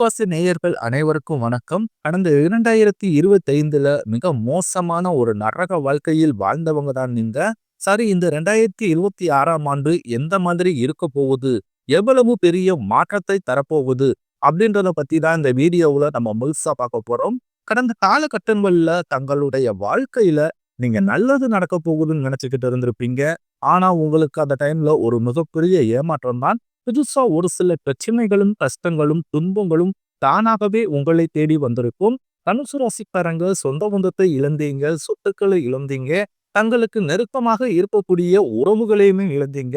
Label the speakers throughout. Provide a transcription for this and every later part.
Speaker 1: விசுவாச நேயர்கள் அனைவருக்கும் வணக்கம். கடந்த இரண்டாயிரத்தி இருபத்தி ஐந்துல மிக மோசமான ஒரு நரக வாழ்க்கையில் வாழ்ந்தவங்க தான் நீங்க. சரி இந்த ரெண்டாயிரத்தி இருபத்தி ஆறாம் ஆண்டு எந்த மாதிரி இருக்க போகுது? எவ்வளவு பெரிய மாற்றத்தை தரப்போகுது? அப்படின்றத பத்தி தான் இந்த வீடியோவுல நம்ம முழுசா பார்க்க போறோம். கடந்த காலகட்டங்கள்ல தங்களுடைய வாழ்க்கையில நீங்க நல்லது நடக்க போகுதுன்னு நினைச்சுக்கிட்டு இருந்திருப்பீங்க. ஆனா உங்களுக்கு அந்த டைம்ல ஒரு மிகப்பெரிய ஏமாற்றம் தான் புதுசா ஒரு சில பிரச்சனைகளும் கஷ்டங்களும் துன்பங்களும் தானாகவே உங்களை தேடி வந்திருக்கும். தனுசு ராசிக்காரங்க சொந்த பந்தத்தை இழந்தீங்க சொத்துக்களை இழந்தீங்க தங்களுக்கு நெருக்கமாக இருக்கக்கூடிய உறவுகளையுமே இழந்தீங்க.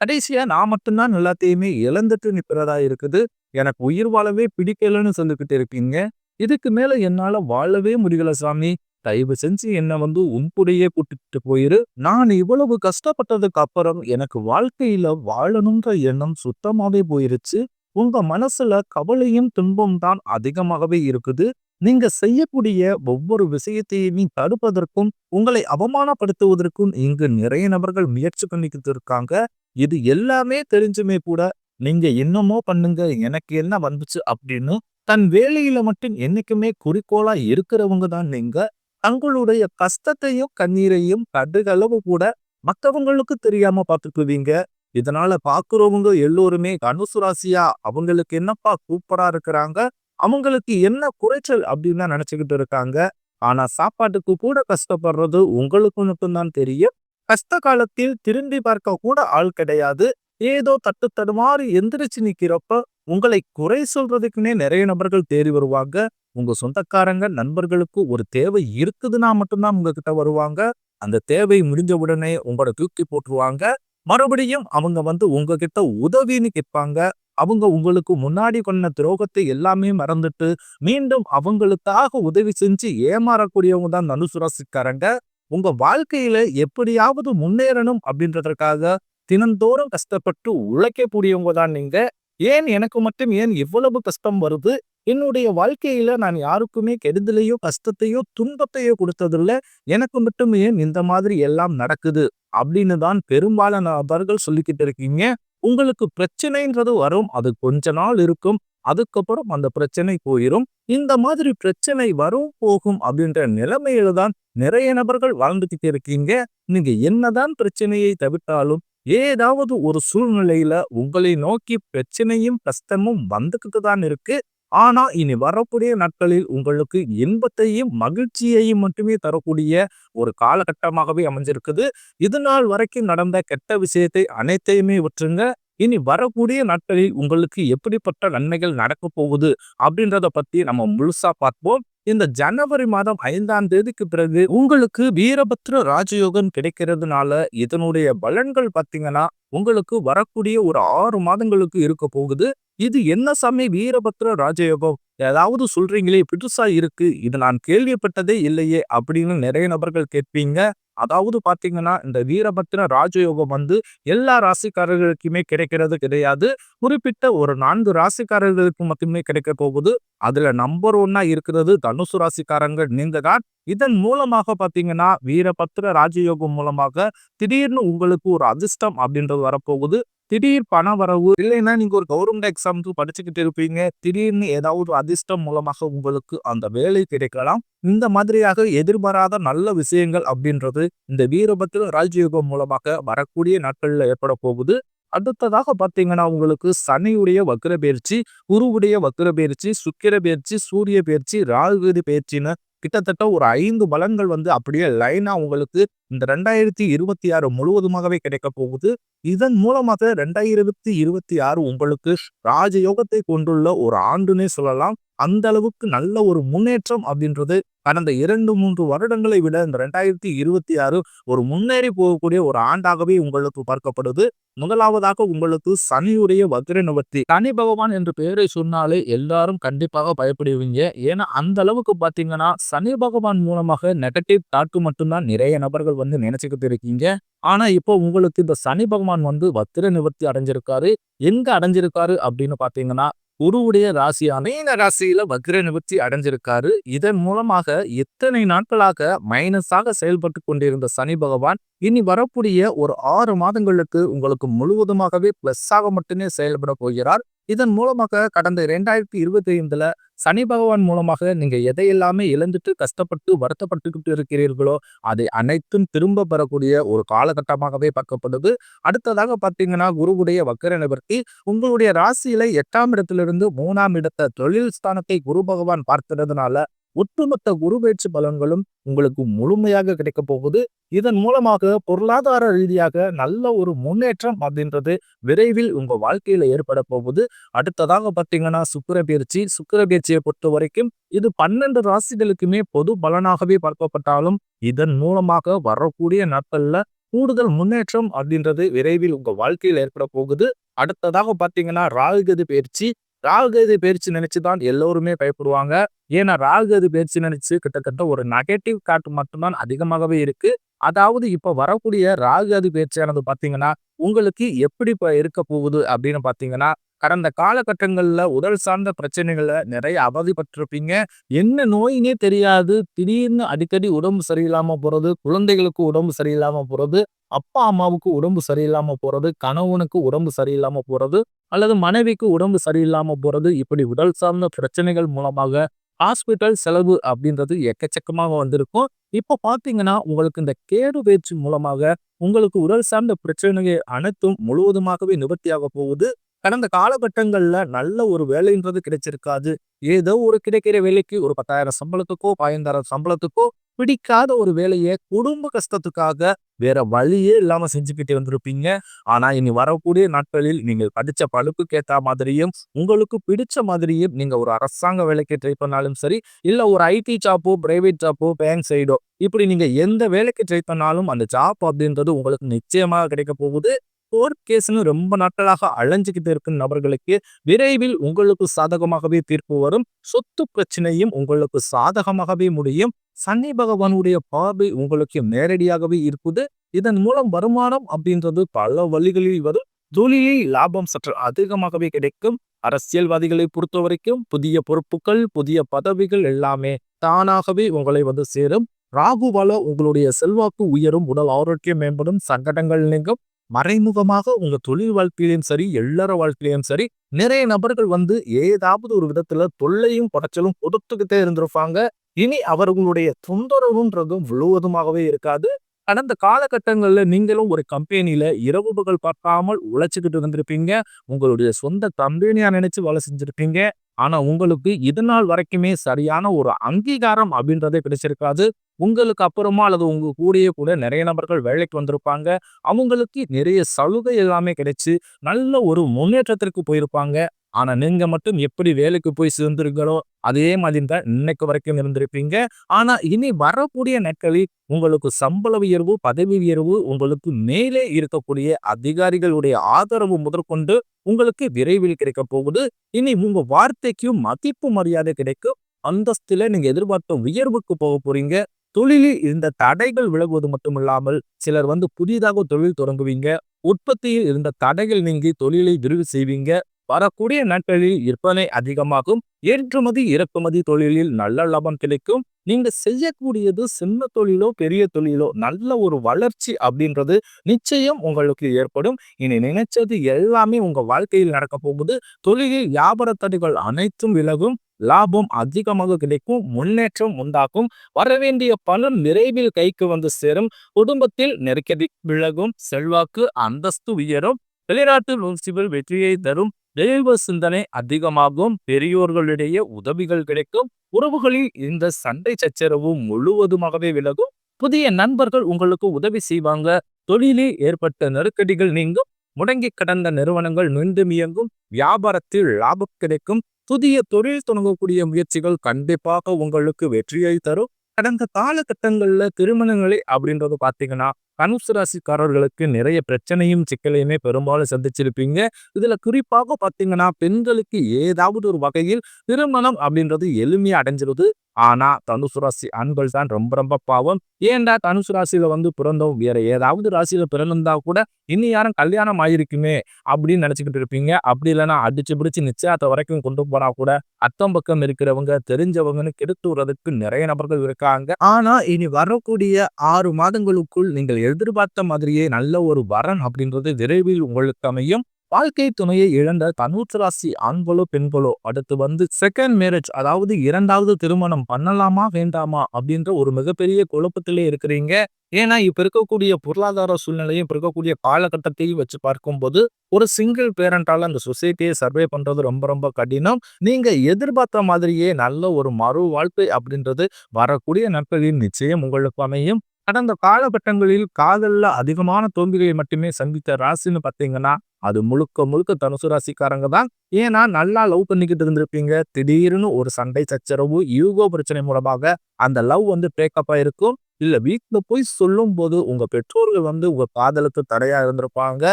Speaker 1: கடைசியா நான் மட்டும்தான் எல்லாத்தையுமே இழந்துட்டு நிற்கிறதா இருக்குது. எனக்கு உயிர் வாழவே பிடிக்கலன்னு சொல்லிக்கிட்டு இருக்கீங்க. இதுக்கு மேல என்னால வாழவே முடியல சாமி. தயவு செஞ்சு என்னை வந்து உன்புடையே கூட்டிட்டு போயிரு. நான் இவ்வளவு கஷ்டப்பட்டதுக்கு அப்புறம் எனக்கு வாழ்க்கையில வாழணுன்ற எண்ணம் சுத்தமாவே போயிருச்சு. உங்க மனசுல கவலையும் துன்பம் தான் அதிகமாகவே இருக்குது. நீங்க செய்யக்கூடிய ஒவ்வொரு விஷயத்தையுமே தடுப்பதற்கும் உங்களை அவமானப்படுத்துவதற்கும் இங்கு நிறைய நபர்கள் முயற்சி பண்ணிக்கிட்டு இருக்காங்க. இது எல்லாமே தெரிஞ்சுமே கூட நீங்க என்னமோ பண்ணுங்க எனக்கு என்ன வந்துச்சு அப்படின்னு தன் வேலையில மட்டும் என்னைக்குமே குறிக்கோளா இருக்கிறவங்க தான் நீங்க. தங்களுடைய கஷ்டத்தையும் கண்ணீரையும் கடுகளவு கூட மற்றவங்களுக்கு தெரியாம பார்த்துக்குவீங்க இதனால பாக்குறவங்க எல்லோருமே தனுசு ராசியா அவங்களுக்கு என்னப்பா சூப்பரா இருக்கிறாங்க அவங்களுக்கு என்ன குறைச்சல் அப்படின்னு நினைச்சுக்கிட்டு இருக்காங்க. ஆனா சாப்பாட்டுக்கு கூட கஷ்டப்படுறது உங்களுக்கு மட்டும்தான் தெரியும். கஷ்ட காலத்தில் திரும்பி பார்க்க கூட ஆள் கிடையாது. ஏதோ தட்டு தடுமாறி எந்திரிச்சு நிக்கிறப்ப உங்களை குறை சொல்றதுக்குன்னே நிறைய நபர்கள் தேடி வருவாங்க. உங்க சொந்தக்காரங்க நண்பர்களுக்கு ஒரு தேவை இருக்குதுன்னா மட்டும்தான் உங்ககிட்ட வருவாங்க. அந்த தேவை முடிஞ்ச உடனே உங்களோட தூக்கி போட்டுருவாங்க. மறுபடியும் அவங்க வந்து உங்ககிட்ட உதவின்னு கேட்பாங்க. அவங்க உங்களுக்கு முன்னாடி கொண்ட துரோகத்தை எல்லாமே மறந்துட்டு மீண்டும் அவங்களுக்காக உதவி செஞ்சு ஏமாறக்கூடியவங்க தான் தனுசுராசிக்காரங்க உங்க வாழ்க்கையில எப்படியாவது முன்னேறணும் அப்படின்றதற்காக தினந்தோறும் கஷ்டப்பட்டு உழைக்கக்கூடியவங்க தான் நீங்க. ஏன் எனக்கு மட்டும் ஏன் இவ்வளவு கஷ்டம் வருது? என்னுடைய வாழ்க்கையில நான் யாருக்குமே கெடுதலையோ கஷ்டத்தையோ துன்பத்தையோ கொடுத்ததில்ல. எனக்கு மட்டும் ஏன் இந்த மாதிரி எல்லாம் நடக்குது? அப்படின்னு தான் பெரும்பாலான நபர்கள் சொல்லிக்கிட்டு இருக்கீங்க. உங்களுக்கு பிரச்சனைன்றது வரும். அது கொஞ்ச நாள் இருக்கும். அதுக்கப்புறம் அந்த பிரச்சனை போயிடும் இந்த மாதிரி பிரச்சனை வரும் போகும் அப்படின்ற நிலைமையில தான் நிறைய நபர்கள் வாழ்ந்துகிட்டு இருக்கீங்க. நீங்க என்னதான் பிரச்சனையை தவிர்த்தாலும் ஏதாவது ஒரு சூழ்நிலையில உங்களை நோக்கி பிரச்சனையும் கஷ்டமும் வந்துக்கிட்டு தான் இருக்கு. ஆனா இனி வரக்கூடிய நாட்களில் உங்களுக்கு இன்பத்தையும் மகிழ்ச்சியையும் மட்டுமே தரக்கூடிய ஒரு காலகட்டமாகவே அமைஞ்சிருக்குது. இது நாள் வரைக்கும் நடந்த கெட்ட விஷயத்தை அனைத்தையுமே விட்டுருங்க. இனி வரக்கூடிய நாட்களில் உங்களுக்கு எப்படிப்பட்ட நன்மைகள் நடக்க போகுது அப்படின்றத பத்தி நம்ம முழுசா பார்ப்போம். இந்த ஜனவரி மாதம் ஐந்தாம் தேதிக்கு பிறகு உங்களுக்கு வீரபத்ர ராஜயோகம் கிடைக்கிறதுனால இதனுடைய பலன்கள் பார்த்தீங்கன்னா உங்களுக்கு வரக்கூடிய ஒரு ஆறு மாதங்களுக்கு இருக்க போகுது. இது என்ன சாமி வீரபத்ர ராஜயோகம்? ஏதாவது சொல்றீங்களே புதுசா இருக்கு. இது நான் கேள்விப்பட்டதே இல்லையே அப்படின்னு நிறைய நபர்கள் கேட்பீங்க. அதாவது பாத்தீங்கன்னா இந்த வீரபத்திர ராஜயோகம் வந்து எல்லா ராசிக்காரர்களுக்குமே கிடைக்கிறது கிடையாது. குறிப்பிட்ட ஒரு நான்கு ராசிக்காரர்களுக்கு மட்டுமே கிடைக்க போகுது. அதுல நம்பர் ஒன்னா இருக்கிறது தனுசு ராசிக்காரங்க நீங்க தான் இதன் மூலமாக பாத்தீங்கன்னா வீரபத்திர ராஜயோகம் மூலமாக திடீர்னு உங்களுக்கு ஒரு அதிர்ஷ்டம் அப்படின்றது வரப்போகுது. திடீர் பண வரவு இல்லைன்னா நீங்க ஒரு கவர்மெண்ட் எக்ஸாமுக்கு படிச்சுக்கிட்டு இருப்பீங்க. திடீர்னு ஏதாவது அதிர்ஷ்டம் மூலமாக உங்களுக்கு அந்த வேலை கிடைக்கலாம். இந்த மாதிரியாக எதிர்பாராத நல்ல விஷயங்கள் அப்படின்றது இந்த வீரபத்திர ராஜயோகம் மூலமாக வரக்கூடிய நாட்கள்ல ஏற்பட போகுது. அடுத்ததாக பார்த்தீங்கன்னா உங்களுக்கு சனியுடைய வக்கர பயிற்சி குருவுடைய வக்கர பயிற்சி சுக்கிர பயிற்சி சூரிய பயிற்சி ராகுதி பயிற்சின்னு கிட்டத்தட்ட ஒரு ஐந்து பலன்கள் வந்து அப்படியே லைனா உங்களுக்கு இந்த ரெண்டாயிரத்தி இருபத்தி ஆறு முழுவதுமாகவே கிடைக்க போகுது. இதன் மூலமாக ரெண்டாயிரத்தி இருபத்தி ஆறு உங்களுக்கு ராஜயோகத்தை கொண்டுள்ள ஒரு ஆண்டுனே சொல்லலாம். அந்த அளவுக்கு நல்ல ஒரு முன்னேற்றம் அப்படின்றது கடந்த இரண்டு மூன்று வருடங்களை விட இந்த ரெண்டாயிரத்தி இருபத்தி ஆறு ஒரு முன்னேறி போகக்கூடிய ஒரு ஆண்டாகவே உங்களுக்கு பார்க்கப்படுது. முதலாவதாக உங்களுக்கு சனியுடைய வக்ர நிவர்த்தி சனி பகவான் என்று பெயரை சொன்னாலே எல்லாரும் கண்டிப்பாக பயப்படுவீங்க. ஏன்னா அந்த அளவுக்கு பாத்தீங்கன்னா சனி பகவான் மூலமாக நெகட்டிவ் தாக்கு மட்டும்தான் நிறைய நபர்கள் வந்து நினைச்சுக்கிட்டு இருக்கீங்க. ஆனா இப்போ உங்களுக்கு இந்த சனி பகவான் வந்து வத்திர நிவர்த்தி அடைஞ்சிருக்காரு. எங்க அடைஞ்சிருக்காரு அப்படின்னு பாத்தீங்கன்னா குருவுடைய ராசியான மீன ராசியில வக்ர நிவர்த்தி அடைஞ்சிருக்காரு. இதன் மூலமாக எத்தனை நாட்களாக மைனஸாக செயல்பட்டு கொண்டிருந்த சனி பகவான் இனி வரக்கூடிய ஒரு ஆறு மாதங்களுக்கு உங்களுக்கு முழுவதுமாகவே பிளஸ்ஸாக மட்டுமே செயல்பட போகிறார். இதன் மூலமாக கடந்த இரண்டாயிரத்தி இருபத்தி ஐந்துல சனி பகவான் மூலமாக நீங்க எதையெல்லாமே இழந்துட்டு கஷ்டப்பட்டு வருத்தப்பட்டுக்கிட்டு இருக்கிறீர்களோ அதை அனைத்தும் திரும்ப பெறக்கூடிய ஒரு காலகட்டமாகவே பார்க்கப்படுது. அடுத்ததாக பார்த்தீங்கன்னா குருவுடைய வக்கர நிவர்த்தி. உங்களுடைய ராசியில எட்டாம் இடத்திலிருந்து மூணாம் இடத்த தொழில் ஸ்தானத்தை குரு பகவான் பார்த்ததுனால ஒட்டுமொத்த குரு பலன்களும் உங்களுக்கு முழுமையாக கிடைக்க போகுது. இதன் மூலமாக பொருளாதார ரீதியாக நல்ல ஒரு முன்னேற்றம் அப்படின்றது விரைவில் உங்க வாழ்க்கையில ஏற்பட போகுது. அடுத்ததாக பார்த்தீங்கன்னா சுக்கர பயிற்சி சுக்கர பயிற்சியை பொறுத்த வரைக்கும் இது பன்னெண்டு ராசிகளுக்குமே பொது பலனாகவே பார்க்கப்பட்டாலும் இதன் மூலமாக வரக்கூடிய நாட்கள்ல கூடுதல் முன்னேற்றம் அப்படின்றது விரைவில் உங்க வாழ்க்கையில் ஏற்பட போகுது. அடுத்ததாக பார்த்தீங்கன்னா ராகுகதி பயிற்சி. ராகுகதி பயிற்சி நினைச்சுதான் எல்லோருமே பயப்படுவாங்க. ஏன்னா ராகுகதி பயிற்சி நினைச்சு கிட்டத்தட்ட ஒரு நெகட்டிவ் காட்டு மட்டும்தான் அதிகமாகவே இருக்கு. அதாவது இப்போ வரக்கூடிய ராகுகதி பயிற்சியானது பார்த்தீங்கன்னா உங்களுக்கு எப்படி இப்போ இருக்க போகுது அப்படின்னு பார்த்தீங்கன்னா கடந்த காலகட்டங்களில் உடல் சார்ந்த பிரச்சனைகளை நிறைய அவதிப்பட்டிருப்பீங்க. என்ன நோயினே தெரியாது. திடீர்னு அடிக்கடி உடம்பு சரியில்லாமல் போகிறது குழந்தைகளுக்கு உடம்பு சரியில்லாமல் போகிறது அப்பா அம்மாவுக்கு உடம்பு சரியில்லாம போறது கணவனுக்கு உடம்பு சரியில்லாம போறது அல்லது மனைவிக்கு உடம்பு சரியில்லாம போறது இப்படி உடல் சார்ந்த பிரச்சனைகள் மூலமாக ஹாஸ்பிட்டல் செலவு அப்படின்றது எக்கச்சக்கமாக வந்திருக்கும். இப்போ பார்த்தீங்கன்னா உங்களுக்கு இந்த கேடு பயிற்சி மூலமாக உங்களுக்கு உடல் சார்ந்த பிரச்சனைகள் அனைத்தும் முழுவதுமாகவே நிவர்த்தியாக போகுது. கடந்த காலகட்டங்களில் நல்ல ஒரு வேலைன்றது கிடைச்சிருக்காது. ஏதோ ஒரு கிடைக்கிற வேலைக்கு ஒரு பத்தாயிரம் சம்பளத்துக்கோ பதினைந்தாயிரம் சம்பளத்துக்கோ பிடிக்காத ஒரு வேலையை குடும்ப கஷ்டத்துக்காக வேற வழியே இல்லாம செஞ்சுக்கிட்டே வந்திருப்பீங்க. ஆனா இனி வரக்கூடிய நாட்களில் நீங்கள் படிச்ச பழுப்புக்கு ஏத்த மாதிரியும் உங்களுக்கு பிடிச்ச மாதிரியும் நீங்க ஒரு அரசாங்க வேலைக்கு ட்ரை பண்ணாலும் சரி இல்ல ஒரு ஐடி ஜாப்போ பிரைவேட் ஜாப்போ பேங்க் சைடோ இப்படி நீங்க எந்த வேலைக்கு ட்ரை பண்ணாலும் அந்த ஜாப் அப்படின்றது உங்களுக்கு நிச்சயமாக கிடைக்க போகுது. கோர்ட் கேஸ்னு ரொம்ப நாட்களாக அலைஞ்சுக்கிட்டு இருக்கும் நபர்களுக்கு விரைவில் உங்களுக்கு சாதகமாகவே தீர்ப்பு வரும். சொத்து பிரச்சனையும் உங்களுக்கு சாதகமாகவே முடியும். சனி பகவானுடைய பார்வை உங்களுக்கு நேரடியாகவே இருக்குது. இதன் மூலம் வருமானம் அப்படின்றது பல வழிகளில் வரும். தொழிலில் லாபம் சற்று அதிகமாகவே கிடைக்கும். அரசியல்வாதிகளை பொறுத்த வரைக்கும் புதிய பொறுப்புகள் புதிய பதவிகள் எல்லாமே தானாகவே உங்களை வந்து சேரும். ராகுவால உங்களுடைய செல்வாக்கு உயரும் உடல் ஆரோக்கியம் மேம்படும் சங்கடங்கள் நீங்கும். மறைமுகமாக உங்க தொழில் வாழ்க்கையிலும் சரி எல்லார வாழ்க்கையிலும் சரி நிறைய நபர்கள் வந்து ஏதாவது ஒரு விதத்துல தொல்லையும் குறைச்சலும் கொடுத்துக்கிட்டே இருந்திருப்பாங்க. இனி அவர்களுடைய தொந்தரவுன்றதும் முழுவதுமாகவே இருக்காது. கடந்த காலகட்டங்களில் நீங்களும் ஒரு கம்பெனியில் இரவு பகல் பார்க்காமல் உழைச்சிக்கிட்டு இருந்திருப்பீங்க. உங்களுடைய சொந்த கம்பெனியாக நினைச்சு வேலை செஞ்சுருப்பீங்க. ஆனால் உங்களுக்கு இது நாள் வரைக்குமே சரியான ஒரு அங்கீகாரம் அப்படின்றதே கிடைச்சிருக்காது. உங்களுக்கு அப்புறமா அல்லது உங்க கூடயே கூட நிறைய நபர்கள் வேலைக்கு வந்திருப்பாங்க. அவங்களுக்கு நிறைய சலுகை எல்லாமே கிடைச்சு நல்ல ஒரு முன்னேற்றத்திற்கு போயிருப்பாங்க. ஆனால் நீங்கள் மட்டும் எப்படி வேலைக்கு போய் சேர்ந்துருங்களோ அதே மாதிரி தான் இன்னைக்கு வரைக்கும் இருந்திருப்பீங்க. ஆனால் இனி வரக்கூடிய நாட்களில் உங்களுக்கு சம்பள உயர்வு பதவி உயர்வு உங்களுக்கு மேலே இருக்கக்கூடிய அதிகாரிகளுடைய ஆதரவு முதற்கொண்டு உங்களுக்கு விரைவில் கிடைக்க போகுது. இனி உங்க வார்த்தைக்கும் மதிப்பு மரியாதை கிடைக்கும். அந்தஸ்துல நீங்க எதிர்பார்த்த உயர்வுக்கு போக போறீங்க. தொழிலில் இருந்த தடைகள் விலகுவது மட்டுமில்லாமல் சிலர் வந்து புதிதாக தொழில் தொடங்குவீங்க. உற்பத்தியில் இருந்த தடைகள் நீங்கி தொழிலை விரிவு செய்வீங்க. வரக்கூடிய நாட்களில் விற்பனை அதிகமாகும் ஏற்றுமதி இறக்குமதி தொழிலில் நல்ல லாபம் கிடைக்கும். நீங்க செய்யக்கூடியது சின்ன தொழிலோ பெரிய தொழிலோ நல்ல ஒரு வளர்ச்சி அப்படின்றது நிச்சயம் உங்களுக்கு ஏற்படும். இனி நினைச்சது எல்லாமே உங்க வாழ்க்கையில் நடக்க போகுது. தொழிலில் வியாபார தடைகள் அனைத்தும் விலகும். லாபம் அதிகமாக கிடைக்கும் முன்னேற்றம் உண்டாக்கும் வரவேண்டிய பணம் விரைவில் கைக்கு வந்து சேரும். குடும்பத்தில் நெருக்கடி விலகும். செல்வாக்கு அந்தஸ்து உயரும். வெளிநாட்டு முன்சிபல் வெற்றியை தரும். தெய்வ சிந்தனை அதிகமாகும். பெரியோர்களிடையே உதவிகள் கிடைக்கும். உறவுகளில் இந்த சண்டை சச்சரவு முழுவதுமாகவே விலகும். புதிய நண்பர்கள் உங்களுக்கு உதவி செய்வாங்க. தொழிலில் ஏற்பட்ட நெருக்கடிகள் நீங்கும். முடங்கி கடந்த நிறுவனங்கள் மீண்டும் இயங்கும். வியாபாரத்தில் லாபம் கிடைக்கும். புதிய தொழில் தொடங்கக்கூடிய முயற்சிகள் கண்டிப்பாக உங்களுக்கு வெற்றியை தரும். கடந்த காலகட்டங்கள்ல திருமணங்களை அப்படின்றது பார்த்தீங்கன்னா தனுசு ராசிக்காரர்களுக்கு நிறைய பிரச்சனையும் சிக்கலையுமே பெரும்பாலும் சந்திச்சிருப்பீங்க. இதுல குறிப்பாக பார்த்தீங்கன்னா பெண்களுக்கு ஏதாவது ஒரு வகையில் திருமணம் அப்படின்றது எளிமையா அடைஞ்சிருது. ஆனா தனுசு ராசி ஆண்கள் தான் ரொம்ப ரொம்ப பாவம். ஏன்டா தனுசு ராசியில வந்து பிறந்தோம் வேற ஏதாவது ராசியில பிறந்திருந்தா கூட இனி யாரும் கல்யாணம் ஆயிருக்குமே அப்படின்னு நினைச்சுக்கிட்டு இருப்பீங்க. அப்படி இல்லைன்னா அடிச்சு பிடிச்சு நிச்சயத்தை வரைக்கும் கொண்டு போனா கூட அத்தம் பக்கம் இருக்கிறவங்க தெரிஞ்சவங்கன்னு கெடுத்து விடுறதுக்கு நிறைய நபர்கள் இருக்காங்க. ஆனா இனி வரக்கூடிய ஆறு மாதங்களுக்குள் நீங்கள் எதிர்பார்த்த மாதிரியே நல்ல ஒரு வரன் அப்படின்றது விரைவில் உங்களுக்கு அமையும். வாழ்க்கை துணையை இழந்த தனுசு ராசி ஆண்களோ பெண்களோ அடுத்து வந்து செகண்ட் மேரேஜ் அதாவது இரண்டாவது திருமணம் பண்ணலாமா வேண்டாமா அப்படின்ற ஒரு மிகப்பெரிய குழப்பத்திலே இருக்கிறீங்க. ஏன்னா இப்ப இருக்கக்கூடிய பொருளாதார சூழ்நிலையும் இப்ப இருக்கக்கூடிய காலகட்டத்தையும் வச்சு பார்க்கும்போது ஒரு சிங்கிள் பேரண்டால அந்த சொசைட்டியை சர்வே பண்றது ரொம்ப ரொம்ப கடினம். நீங்க எதிர்பார்த்த மாதிரியே நல்ல ஒரு மறு வாழ்க்கை அப்படின்றது வரக்கூடிய நாட்களில் நிச்சயம் உங்களுக்கு அமையும். கடந்த காலகட்டங்களில் காதல்ல அதிகமான தோல்விகளை மட்டுமே சந்தித்த ராசின்னு பார்த்தீங்கன்னா அது முழுக்க முழுக்க தனுசு ராசிக்காரங்க தான். ஏன்னா நல்லா லவ் பண்ணிக்கிட்டு இருந்திருப்பீங்க. திடீர்னு ஒரு சண்டை சச்சரவு யூகோ பிரச்சனை மூலமாக அந்த லவ் வந்து பிரேக்கப் ஆயிருக்கும். இல்ல வீட்டில் போய் சொல்லும் போது உங்க பெற்றோர்கள் வந்து உங்க காதலுக்கு தடையா இருந்திருப்பாங்க.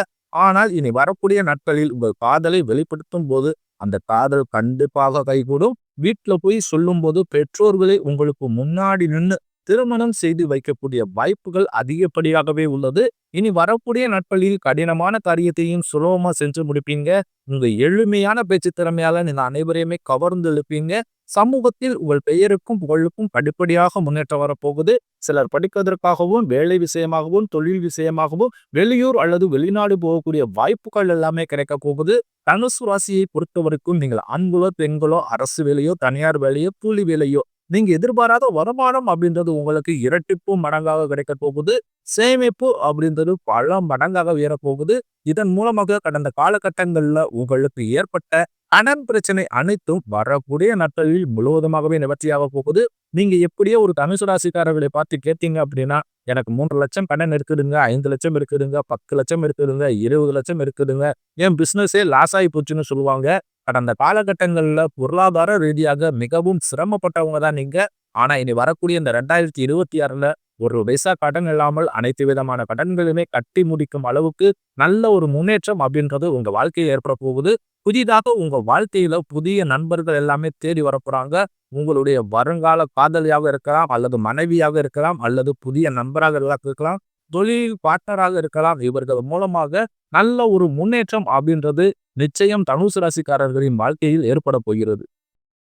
Speaker 1: ஆனால் இனி வரக்கூடிய நாட்களில் உங்கள் காதலை வெளிப்படுத்தும் போது அந்த காதல் கண்டிப்பாக கைகூடும். வீட்டில் போய் சொல்லும் போது பெற்றோர்களே உங்களுக்கு முன்னாடி நின்று திருமணம் செய்து வைக்கக்கூடிய வாய்ப்புகள் அதிகப்படியாகவே உள்ளது. இனி வரக்கூடிய நாட்களில் கடினமான காரியத்தையும் சுலபமா செஞ்சு முடிப்பீங்க. உங்க எளிமையான பேச்சு திறமையால நீங்க அனைவரையுமே கவர்ந்து எழுப்பீங்க சமூகத்தில் உங்கள் பெயருக்கும் புகழுக்கும் படிப்படியாக முன்னேற்றம் வரப்போகுது. சிலர் படிப்பதற்காகவும் வேலை விஷயமாகவும் தொழில் விஷயமாகவும் வெளியூர் அல்லது வெளிநாடு போகக்கூடிய வாய்ப்புகள் எல்லாமே கிடைக்க போகுது. தனுசு ராசியை பொறுத்தவரைக்கும் நீங்கள் ஆண்களோ பெண்களோ அரசு வேலையோ தனியார் வேலையோ கூலி வேலையோ நீங்க எதிர்பாராத வருமானம் அப்படின்றது உங்களுக்கு இரட்டிப்பு மடங்காக கிடைக்க போகுது. சேமிப்பு அப்படின்றது பல மடங்காக உயரப்போகுது இதன் மூலமாக கடந்த காலகட்டங்கள்ல உங்களுக்கு ஏற்பட்ட கடன் பிரச்சனை அனைத்தும் வரக்கூடிய நாட்களில் முழுவதுமாகவே நிவர்த்தியாக போகுது. நீங்க எப்படியோ ஒரு தனுசு ராசிக்காரர்களை பார்த்து கேட்டீங்க அப்படின்னா எனக்கு மூன்று லட்சம் கடன் இருக்குதுங்க ஐந்து லட்சம் இருக்குதுங்க பத்து லட்சம் இருக்குதுங்க இருபது லட்சம் இருக்குதுங்க என் பிசினஸே லாஸ் ஆகி போச்சுன்னு சொல்லுவாங்க. கடந்த காலகட்டங்கள்ல பொருளாதார ரீதியாக மிகவும் சிரமப்பட்டவங்க தான் நீங்க. ஆனா இனி வரக்கூடிய இந்த ரெண்டாயிரத்தி இருபத்தி ஆறுல ஒரு பைசா கடன் இல்லாமல் அனைத்து விதமான கடன்களுமே கட்டி முடிக்கும் அளவுக்கு நல்ல ஒரு முன்னேற்றம் அப்படின்றது உங்க வாழ்க்கையில் ஏற்பட போகுது. புதிதாக உங்க வாழ்க்கையில புதிய நண்பர்கள் எல்லாமே தேடி வரப்போறாங்க உங்களுடைய வருங்கால காதலியாக இருக்கலாம் அல்லது மனைவியாக இருக்கலாம் அல்லது புதிய நண்பராக இருக்கலாம் தொழில் பார்ட்னராக இருக்கலாம். இவர்கள் மூலமாக நல்ல ஒரு முன்னேற்றம் அப்படின்றது நிச்சயம் தனுசு ராசிக்காரர்களின் வாழ்க்கையில் ஏற்பட போகிறது.